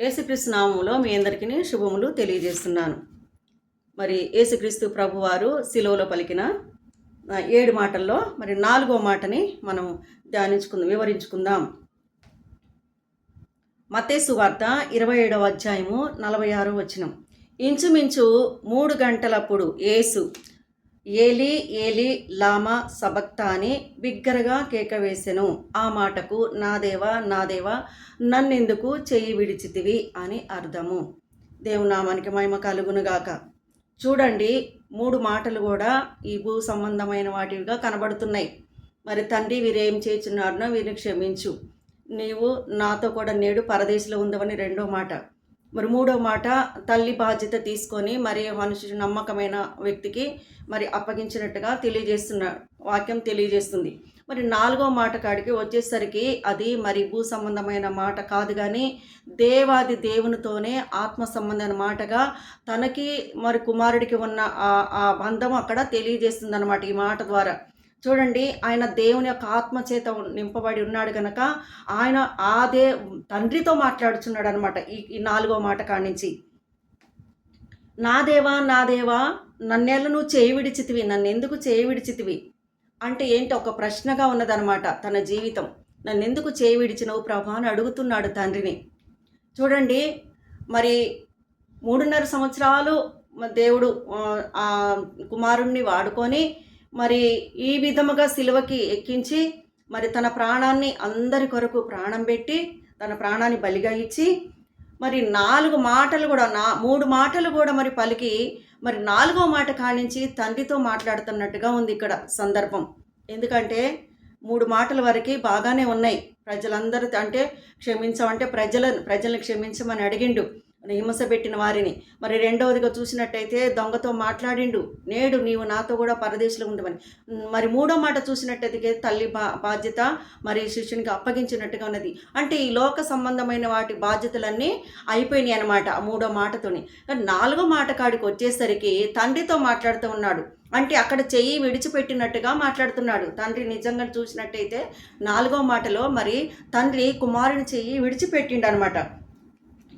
యేసుక్రీస్తు నామములో మీ అందరికీ శుభములు తెలియజేస్తున్నాను. మరి యేసుక్రీస్తు ప్రభువారు శిలోలో పలికిన ఏడు మాటల్లో మరి నాలుగో మాటని మనం ధ్యానించుకుందాం వివరించుకుందాం. మతేసు వార్త ఇరవై ఏడవ అధ్యాయము నలభై ఆరో వచనం. ఇంచుమించు మూడు గంటలప్పుడు యేసు ఏలి ఏలి లామా సబక్తా అని బిగ్గరగా కేక వేసెను ఆ మాటకు నా దేవా నా దేవా నన్నెందుకు చెయ్యి విడిచితివి? అని అర్థము. దేవునామానికి మహిమ కలుగునుగాక. చూడండి మూడు మాటలు కూడా ఈ భూ సంబంధమైన వాటిగా కనబడుతున్నాయి. మరి తండ్రి వీరేం చేస్తున్నారనో వీరిని క్షమించు. నీవు నాతో కూడా నేడు పరదేశంలో ఉందవని రెండో మాట. మరి మూడో మాట తల్లి బాధ్యత తీసుకొని మరి మనుషుడు నమ్మకమైన వ్యక్తికి మరి అప్పగించినట్టుగా తెలియజేస్తున్న వాక్యం తెలియజేస్తుంది. మరి నాలుగో మాట కాడికి వచ్చేసరికి అది మరి భూ సంబంధమైన మాట కాదు కానీ దేవాది దేవునితోనే ఆత్మ సంబంధమైన మాటగా తనకి మరి కుమారుడికి ఉన్న ఆ- ఆ బంధం అక్కడ తెలియజేస్తుంది అనమాట ఈ మాట ద్వారా. చూడండి ఆయన దేవుని యొక్క ఆత్మ చేత నింపబడి ఉన్నాడు కనుక ఆయన ఆ దే తండ్రితో మాట్లాడుచున్నాడు అనమాట ఈ నాలుగో మాట కానించి. నా దేవా నా దేవా నన్నేళ్ళ నువ్వు చేయి విడిచితివి నన్ను ఎందుకు చేయి విడిచితివి? అంటే ఏంటి? ఒక ప్రశ్నగా ఉన్నదనమాట తన జీవితం. నన్ను ఎందుకు చేయి విడిచినవు ప్రభా అని అడుగుతున్నాడు తండ్రిని. చూడండి మరి మూడున్నర సంవత్సరాలు దేవుడు ఆ కుమారుణ్ణి వాడుకొని మరి ఈ విధముగా సిలువకి ఎక్కించి మరి తన ప్రాణాన్ని అందరి కొరకు ప్రాణం పెట్టి తన ప్రాణాన్ని బలిగా ఇచ్చి మరి నాలుగు మాటలు కూడా నా మూడు మాటలు కూడా మరి పలికి మరి నాలుగో మాట కానించి తండ్రితో మాట్లాడుతున్నట్టుగా ఉంది ఇక్కడ సందర్భం. ఎందుకంటే మూడు మాటల వరకు బాగానే ఉన్నాయి. ప్రజలందరూ అంటే క్షమించమంటే ప్రజల ప్రజల్ని క్షమించమని అడిగిండు. హింస పెట్టిన వారిని. మరి రెండవదిగా చూసినట్టయితే దొంగతో మాట్లాడిండు. నేడు నీవు నాతో కూడా పరదేశంలో ఉండమని మరి మూడో మాట చూసినట్టయితే తల్లి బా బాధ్యత మరి శిష్యునికి అప్పగించినట్టుగా ఉన్నది. అంటే ఈ లోక సంబంధమైన వాటి బాధ్యతలన్నీ అయిపోయినాయి అనమాట ఆ మూడో మాటతోని. నాలుగో మాట కాడికి వచ్చేసరికి తండ్రితో మాట్లాడుతూ ఉన్నాడు. అంటే అక్కడ చెయ్యి విడిచిపెట్టినట్టుగా మాట్లాడుతున్నాడు. తండ్రి నిజంగా చూసినట్టయితే నాలుగో మాటలో మరి తండ్రి కుమారుని చెయ్యి విడిచిపెట్టిండు అనమాట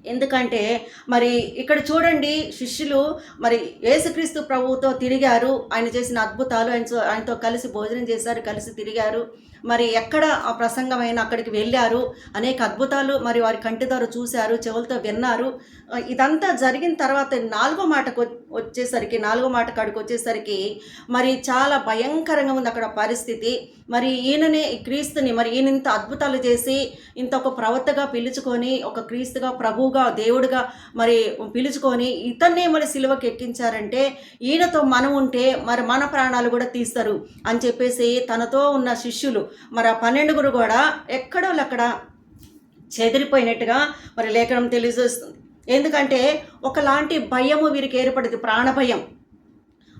ఎందుకంటే మరి ఇక్కడ చూడండి శిష్యులు మరి యేసుక్రీస్తు ప్రభువుతో తిరిగారు. ఆయన చేసిన అద్భుతాలు ఆయనతో ఆయనతో కలిసి భోజనం చేశారు కలిసి తిరిగారు. మరి ఎక్కడ ఆ ప్రసంగమైన అక్కడికి వెళ్ళారు. అనేక అద్భుతాలు మరి వారి కంటి ద్వారా చూశారు చెవులతో విన్నారు. ఇదంతా జరిగిన తర్వాత నాలుగో మాటకు వచ్చేసరికి నాలుగో మాట కాడికి వచ్చేసరికి మరి చాలా భయంకరంగా ఉంది అక్కడ పరిస్థితి. మరి ఈయననే ఈ క్రీస్తుని మరి ఈయన ఇంత అద్భుతాలు చేసి ఇంత ఒక ప్రవక్తగా పిలుచుకొని ఒక క్రీస్తుగా ప్రభు ప్రభువుగా దేవుడుగా మరి పిలుచుకొని ఇతన్నే మరి సిలువకి ఎక్కించారంటే ఈయనతో మనం ఉంటే మరి మన ప్రాణాలు కూడా తీస్తారు అని చెప్పేసి తనతో ఉన్న శిష్యులు మరి ఆ పన్నెండుగురు కూడా ఎక్కడో అక్కడ చెదిరిపోయినట్టుగా మరి లేఖనం తెలియజేస్తుంది. ఎందుకంటే ఒకలాంటి భయము వీరికి ఏర్పడింది ప్రాణభయం.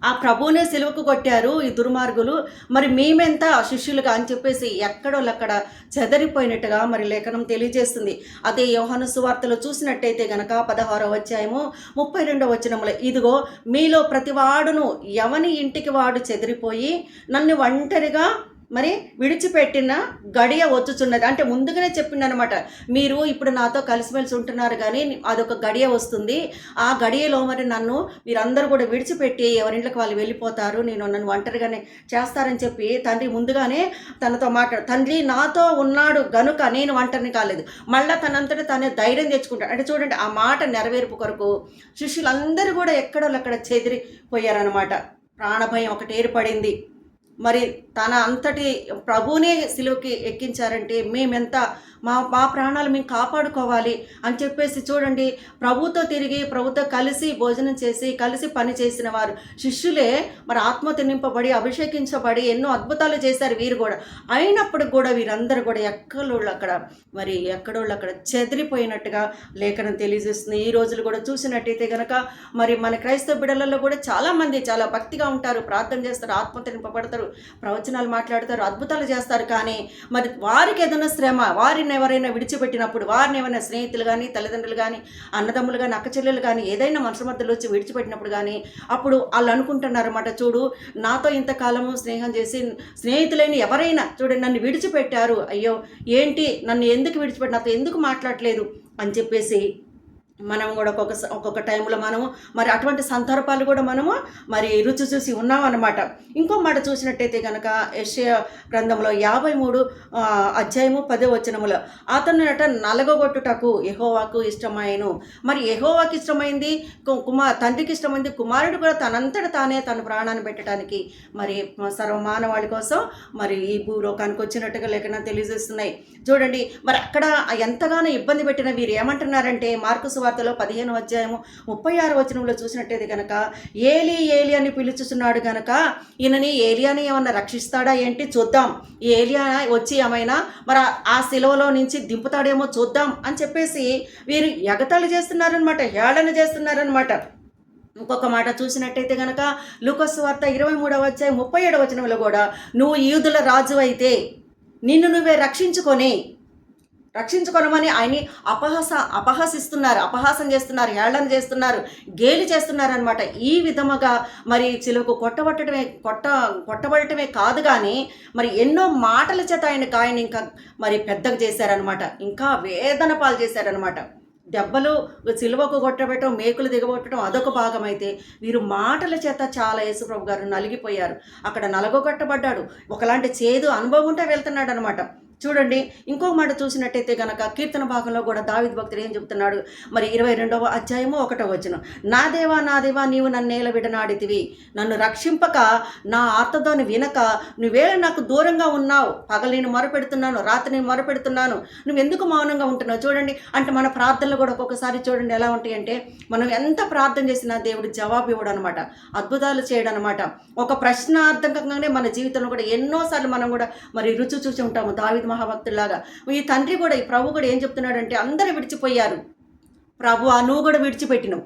ఆ ప్రభువునే సిలువకు కొట్టారు ఈ దుర్మార్గులు. మరి మేమెంత శిష్యులుగా అని చెప్పేసి ఎక్కడోళ్ళక్కడ చెదరిపోయినట్టుగా మరి లేఖనం తెలియజేస్తుంది. అదే యోహాను సువార్తలో చూసినట్టయితే గనక పదహారో వచ్చాయము ముప్పై రెండవ వచనములో ఇదిగో మీలో ప్రతివాడును ఎవని ఇంటికి వాడు చెదిరిపోయి నన్ను ఒంటరిగా మరి విడిచిపెట్టిన గడియ వచ్చుచున్నది. అంటే ముందుగానే చెప్పిండనమాట మీరు ఇప్పుడు నాతో కలిసిమెలిసి ఉంటున్నారు కానీ అదొక గడియ వస్తుంది. ఆ గడియలో మరి నన్ను మీరందరూ కూడా విడిచిపెట్టి ఎవరింట్లోకి వాళ్ళు వెళ్ళిపోతారు. నేను నన్ను ఒంటరిగానే చేస్తారని చెప్పి తండ్రి ముందుగానే తనతో మాట్లాడు తండ్రి నాతో ఉన్నాడు గనుక నేను ఒంటరిని కాలేదు. మళ్ళీ తనంతట తనే ధైర్యం తెచ్చుకుంటాడు. అంటే చూడండి ఆ మాట నెరవేర్పు కొరకు శిష్యులందరూ కూడా ఎక్కడో అక్కడ చెదిరిపోయారనమాట ప్రాణభయం ఒకటి ఏర్పడింది. మరి తన అంతటి ప్రభునే సిలువకి ఎక్కించారంటే మేమెంత మా మా ప్రాణాలు మేము కాపాడుకోవాలి అని చెప్పేసి చూడండి. ప్రభుతో తిరిగి ప్రభుతో కలిసి భోజనం చేసి కలిసి పని చేసిన వారు శిష్యులే మరి ఆత్మ నింపబడి అభిషేకించబడి ఎన్నో అద్భుతాలు చేశారు వీరు కూడా. అయినప్పుడు కూడా వీరందరూ కూడా ఎక్కడోళ్ళు అక్కడ మరి ఎక్కడోళ్ళు అక్కడ చెదిరిపోయినట్టుగా లేఖనం తెలియజేస్తుంది. ఈ రోజులు కూడా చూసినట్టయితే కనుక మరి మన క్రైస్తవ బిడలలో కూడా చాలామంది చాలా భక్తిగా ఉంటారు ప్రార్థన చేస్తారు ఆత్మతో నింపబడతారు ప్రవచనాలు మాట్లాడతారు అద్భుతాలు చేస్తారు. కానీ మరి వారికి ఏదైనా శ్రమ వారిని ఎవరైనా విడిచిపెట్టినప్పుడు వారిని ఏమైనా స్నేహితులు కానీ తల్లిదండ్రులు కానీ అన్నదమ్ములు కానీ అక్కచెల్లెలు కానీ ఏదైనా మనసు మధ్యలో వచ్చి విడిచిపెట్టినప్పుడు కానీ అప్పుడు వాళ్ళు అనుకుంటున్నారన్నమాట చూడు నాతో ఇంతకాలము స్నేహం చేసి స్నేహితులైన ఎవరైనా చూడండి నన్ను విడిచిపెట్టారు. అయ్యో ఏంటి? నన్ను ఎందుకు విడిచిపెట్టి నాతో ఎందుకు మాట్లాడలేదు? అని చెప్పేసి మనం కూడా ఒక్కొక్క ఒక్కొక్క టైంలో మనము మరి అటువంటి సందర్భాలు కూడా మనము మరి రుచి చూసి ఉన్నామన్నమాట ఇంకో మాట చూసినట్టయితే కనుక యశ్య గ్రంథంలో యాభై మూడు అధ్యాయము పదే వచనములో అతను నట నలగొట్టుటకు యెహోవాకు ఇష్టమైన మరి యెహోవాకి ఇష్టమైంది కు- కుమార్ తండ్రికి ఇష్టమైంది కుమారుడు కూడా తనంతట తానే తన ప్రాణాన్ని పెట్టడానికి మరి సర్వమానవాళి కోసం మరి ఈ భూలోకానికి వచ్చినట్టుగా లేఖన తెలియజేస్తున్నాయి. చూడండి మరి అక్కడ ఎంతగానో ఇబ్బంది పెట్టిన వీరు ఏమంటున్నారంటే మార్కు సువార్తలో పదిహేను అధ్యాయము ముప్పై ఆరు వచనంలో చూసినట్టయితే కనుక ఏలి ఏలి అని పిలుచుచున్నాడు గనక ఈయనని ఏలియాని ఏమన్నా రక్షిస్తాడా ఏంటి? చూద్దాం. ఈ ఏలియా వచ్చి ఏమైనా మరి ఆ- ఆ శిలువలో నుంచి దింపుతాడేమో చూద్దాం అని చెప్పేసి వీరు ఎగతాళి చేస్తున్నారనమాట హేళన చేస్తున్నారనమాట ఇంకొక మాట చూసినట్టయితే కనుక లూకస్ వార్త ఇరవై మూడవ అధ్యాయం ముప్పై ఏడవ వచనంలో కూడా నువ్వు యూదుల రాజు అయితే నిన్ను నువ్వే రక్షించుకొని రక్షించుకొనమని ఆయన్ని అపహాస అపహసిస్తున్నారు అపహాసం చేస్తున్నారు హేళన చేస్తున్నారు గేలి చేస్తున్నారు అనమాట ఈ విధముగా మరి చిలువకు కొట్టబట్టడమే కొట్ట కొట్టబడటమే కాదు కానీ మరి ఎన్నో మాటల చేత ఆయనకు ఆయన ఇంకా మరి పెద్దగా చేశారనమాట ఇంకా వేదన పాలు చేశారనమాట దెబ్బలు సిలువకు కొట్టబెట్టడం మేకులు దిగబొట్టడం అదొక భాగం అయితే వీరు మాటల చేత చాలా యేసుప్రభు గారు నలిగిపోయారు. అక్కడ నలగొట్టబడ్డాడు ఒకలాంటి చేదు అనుభవం ఉంటే వెళ్తున్నాడు అనమాట చూడండి ఇంకొక మాట చూసినట్టయితే గనక కీర్తన భాగంలో కూడా దావిద్ భక్తుడు ఏం చెప్తున్నాడు మరి ఇరవై రెండవ అధ్యాయము ఒకటో వచ్చిన నా దేవా నా దేవా నీవు నన్నేల విడనాడితివి. నన్ను రక్షింపక నా ఆర్తతోని వినక నువ్వే నాకు దూరంగా ఉన్నావు. పగలు నేను మొరపెడుతున్నాను రాత్రి నేను మొరపెడుతున్నాను. నువ్వు ఎందుకు మౌనంగా ఉంటున్నావు? చూడండి అంటే మన ప్రార్థనలు కూడా ఒక్కొక్కసారి చూడండి ఎలా ఉంటాయి అంటే మనం ఎంత ప్రార్థన చేసినా దేవుడు జవాబు ఇవ్వడం అనమాట అద్భుతాలు చేయడం అనమాట ఒక ప్రశ్నార్థకంగానే మన జీవితంలో కూడా ఎన్నోసార్లు మనం కూడా మరి రుచి చూసి ఉంటాము. దావిద్ మహాభక్తులాగా ఈ తండ్రి కూడా ఈ ప్రభు కూడా ఏం చెప్తున్నాడంటే అందరూ విడిచిపోయారు. ప్రభు నువ్వు కూడా విడిచిపెట్టినావు.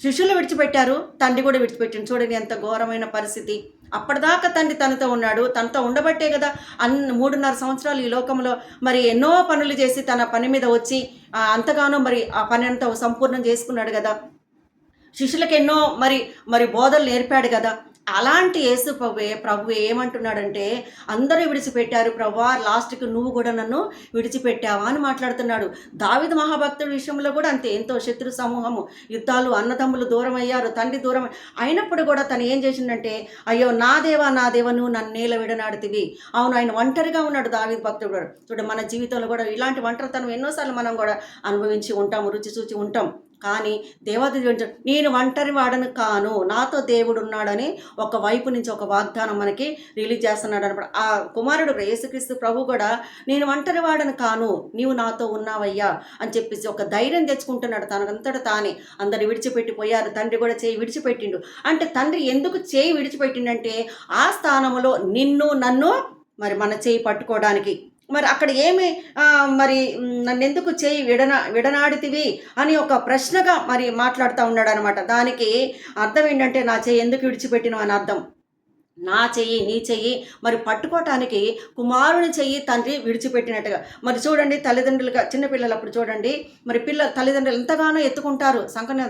శిష్యులు విడిచిపెట్టారు తండ్రి కూడా విడిచిపెట్టిన చూడండి ఎంత ఘోరమైన పరిస్థితి. అప్పటిదాకా తండ్రి తనతో ఉన్నాడు. తనతో ఉండబట్టే కదా అన్ని మూడున్నర సంవత్సరాలు ఈ లోకంలో మరి ఎన్నో పనులు చేసి తన పని మీద వచ్చి అంతగానో మరి ఆ పని అంతా సంపూర్ణం చేసుకున్నాడు కదా. శిష్యులకు ఎన్నో మరి మరి బోధలు నేర్పాడు కదా. అలాంటి యేసు ప్రభు ప్రభు ఏమంటున్నాడంటే అందరూ విడిచిపెట్టారు ప్రభా లాస్ట్కి నువ్వు కూడా నన్ను విడిచిపెట్టావా అని మాట్లాడుతున్నాడు. దావిద మహాభక్తుడి విషయంలో కూడా అంతే ఎంతో శత్రు సమూహము. యుద్ధాలు అన్నదమ్ములు దూరం అయ్యారు తండ్రి దూరం అయినప్పుడు కూడా తను ఏం చేసిందంటే అయ్యో నా దేవా నా దేవా నువ్వు నన్ను నేల విడనాడుతివి. అవును ఆయన ఒంటరిగా ఉన్నాడు దావిద భక్తుడు కూడా. చూడ మన జీవితంలో కూడా ఇలాంటి ఒంటరితనం ఎన్నోసార్లు మనం కూడా అనుభవించి ఉంటాము రుచి చూచి ఉంటాం. కానీ దేవాది నేను ఒంటరి వాడను కాను నాతో దేవుడు ఉన్నాడని ఒక వైపు నుంచి ఒక వాగ్దానం మనకి రిలీజ్ చేస్తున్నాడు అనమాట. ఆ కుమారుడు యేసుక్రీస్తు ప్రభు కూడా నేను ఒంటరి వాడను కాను నీవు నాతో ఉన్నావయ్యా అని చెప్పేసి ఒక ధైర్యం తెచ్చుకుంటున్నాడు తనకంతటా తానే. అందరు విడిచిపెట్టిపోయారు తండ్రి కూడా చేయి విడిచిపెట్టిండు. అంటే తండ్రి ఎందుకు చేయి విడిచిపెట్టిండంటే ఆ స్థానంలో నిన్ను నన్ను మరి మన చేయి పట్టుకోవడానికి మరి అక్కడ ఏమి మరి నన్నెందుకు నన్ను ఎందుకు చేయి విడన విడనాడితివి అని ఒక ప్రశ్నగా మరి మాట్లాడుతూ ఉన్నాడు అనమాట దానికి అర్థం ఏంటంటే నా చేయి ఎందుకు విడిచిపెట్టిన అని అర్థం. నా చెయ్యి నీ చెయ్యి. మరి పట్టుకోవటానికి కుమారుని చెయ్యి తండ్రి విడిచిపెట్టినట్టుగా. మరి చూడండి తల్లిదండ్రులుగా చిన్నపిల్లలప్పుడు చూడండి. మరి పిల్ల తల్లిదండ్రులు ఎంతగానో ఎత్తుకుంటారు. సంకన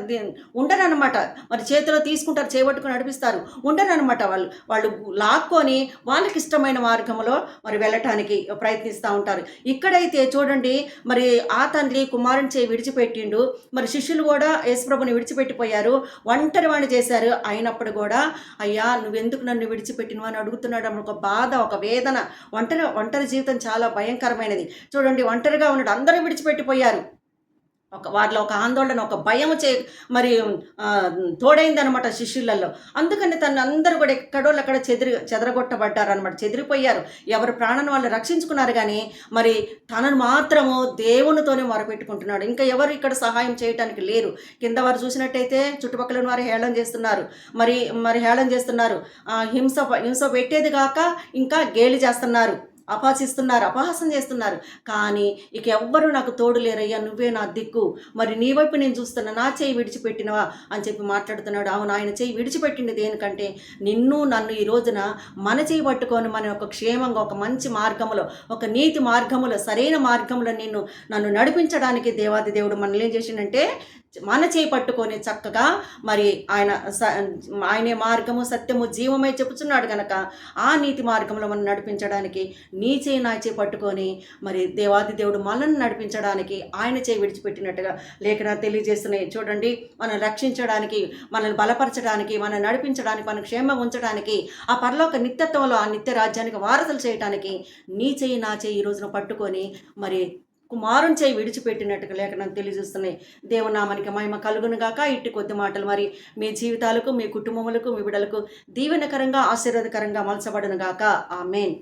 ఉండరనమాట మరి చేతిలో తీసుకుంటారు చేపట్టుకుని నడిపిస్తారు. ఉండరనమాట వాళ్ళు. వాళ్ళు లాక్కొని వాళ్ళకి ఇష్టమైన మార్గంలో మరి వెళ్ళటానికి ప్రయత్నిస్తూ ఉంటారు. ఇక్కడైతే చూడండి మరి ఆ తండ్రి కుమారుని చేయి విడిచిపెట్టిండు. మరి శిష్యులు కూడా యేసుప్రభుని విడిచిపెట్టిపోయారు. ఒంటరి వాడిని చేశారు. అయినప్పుడు కూడా అయ్యా నువ్వెందుకు నన్ను విడిచిపెట్టిన అని అడుగుతున్నాడు అని ఒక బాధ ఒక వేదన. ఒంటరి ఒంటరి జీవితం చాలా భయంకరమైనది. చూడండి ఒంటరిగా ఉన్నాడు. అందరూ విడిచిపెట్టిపోయారు. ఒక వారిలో ఒక ఆందోళన ఒక భయం చే మరి తోడైందనమాట శిష్యులలో. అందుకని తను అందరూ కూడా ఎక్కడోళ్ళు అక్కడ చెదిరి చెదరగొట్టబడ్డారు అనమాట చెదిరిపోయారు. ఎవరి ప్రాణాన్ని వాళ్ళు రక్షించుకున్నారు కానీ మరి తనను మాత్రము దేవునితోనే మొరపెట్టుకుంటున్నాడు. ఇంకా ఎవరు ఇక్కడ సహాయం చేయటానికి లేరు. కింద వారు చూసినట్టయితే చుట్టుపక్కల వారు హేళన చేస్తున్నారు. మరి మరి హేళన చేస్తున్నారు. హింస హింస పెట్టేది కాక ఇంకా గేలి చేస్తున్నారు. అపహసిస్తున్నారు అపహాసం చేస్తున్నారు. కానీ ఇక ఎవ్వరూ నాకు తోడు లేరయ్యా నువ్వే నా దిక్కు. మరి నీ వైపు నేను చూస్తున్నా నా చేయి విడిచిపెట్టినవా అని చెప్పి మాట్లాడుతున్నాడు. అవును ఆయన చేయి విడిచిపెట్టింది దేనికంటే నిన్ను నన్ను ఈ రోజున మన చేయి పట్టుకొని మన ఒక క్షేమంగా ఒక మంచి మార్గములో ఒక నీతి మార్గములో సరైన మార్గంలో నిన్ను నన్ను నడిపించడానికి దేవాది దేవుడు మనల్ని ఏం చేసిండంటే మన చేయి పట్టుకొని చక్కగా మరి ఆయన స- ఆయనే మార్గము సత్యము జీవమై చెప్పుచున్నాడు కనుక ఆ నీతి మార్గంలో మనం నడిపించడానికి నీ చేయి నా చేయి పట్టుకొని మరి దేవాది దేవుడు మనల్ని నడిపించడానికి ఆయన చేయి విడిచిపెట్టినట్టుగా లేఖన తెలియజేస్తున్నాయి. చూడండి మనం రక్షించడానికి మనల్ని బలపరచడానికి మనం నడిపించడానికి మనం క్షేమం ఉంచడానికి ఆ పరలోక నిత్యత్వంలో ఆ నిత్య రాజ్యానికి వారసులు చేయడానికి నీ చేయి నా చేయి ఈ రోజున పట్టుకొని మరి కుమారుని చేయి విడిచిపెట్టినట్టుగా లేఖనం తెలియజేస్తున్నాయి. దేవనామానికి మహిమ కలుగును గాక. ఇట్టి కొద్ది మాటలు మరి మీ జీవితాలకు మీ కుటుంబములకు మీ బిడలకు దీవెనకరంగా ఆశీర్వాదకరంగా మలచబడును గాక. మెయిన్